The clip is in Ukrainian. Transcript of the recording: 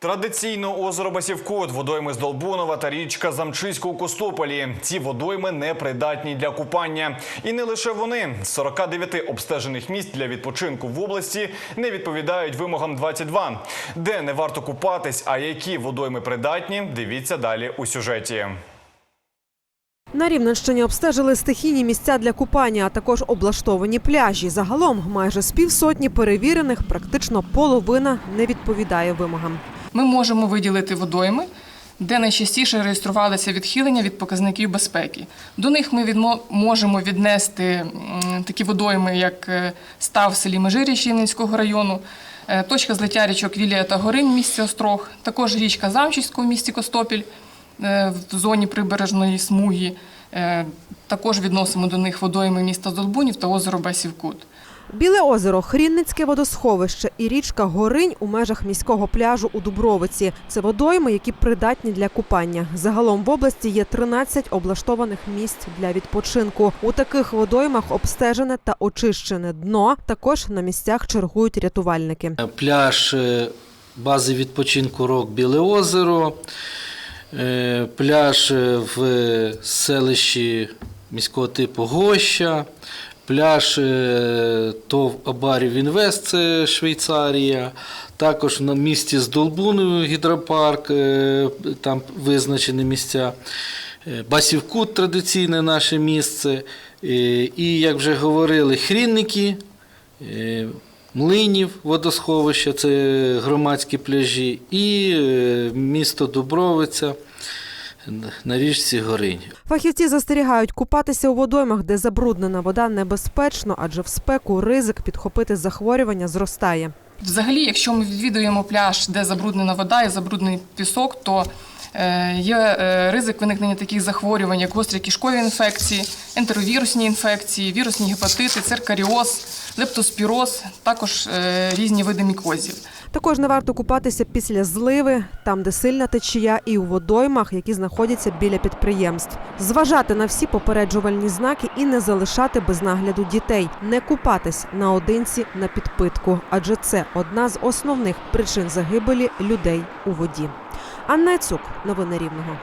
Традиційно озеро Басівкот, водойми з Долбунова та річка Замчиська у Костополі. Ці водойми непридатні для купання. І не лише вони. З 49 обстежених місць для відпочинку в області не відповідають вимогам 22. Де не варто купатись, а які водойми придатні, дивіться далі у сюжеті. На Рівненщині обстежили стихійні місця для купання, а також облаштовані пляжі. Загалом майже з півсотні перевірених, практично половина не відповідає вимогам. Ми можемо виділити водойми, де найчастіше реєструвалися відхилення від показників безпеки. До них ми відмо- можемо віднести такі водойми, як е, став в селі Межиріч Рівненського району, е, точка злиття річок Вілія та Горинь в місті Острог, також річка Замчиська в місті Костопіль е, в зоні прибережної смуги. Також відносимо до них водойми міста Долбунів та озеро Басівкут. Біле озеро, Хрінницьке водосховище і річка Горинь у межах міського пляжу у Дубровиці. Це водойми, які придатні для купання. Загалом в області є 13 облаштованих місць для відпочинку. У таких водоймах обстежене та очищене дно. Також на місцях чергують рятувальники. Пляж е, бази відпочинку Рок Біле озеро, е, пляж е, в селищі міського типу Гоща, пляж е, ТОВ Абарів Інвест, це Швейцарія, також на місці з Долбуною гідропарк, е, там визначені місця. Е, Басівкут традиційне наше місце. І, як вже говорили, хрінники, млинів водосховища, це громадські пляжі, і місто Дубровиця на річці Горинь. Фахівці застерігають, купатися у водоймах, де забруднена вода, небезпечно, адже в спеку ризик підхопити захворювання зростає. Взагалі, якщо ми відвідуємо пляж, де забруднена вода і забруднений пісок, то е, є е, ризик виникнення таких захворювань, як гострі кишкові інфекції, ентеровірусні інфекції, вірусні гепатити, циркаріоз, лептоспіроз, також е, різні види мікозів. Також не варто купатися після зливи, там, де сильна течія, і у водоймах, які знаходяться біля підприємств. Зважати на всі попереджувальні знаки і не залишати без нагляду дітей, не купатись наодинці на підпитку, адже це одна з основних причин загибелі людей у воді. Анна Цук, новини Рівного.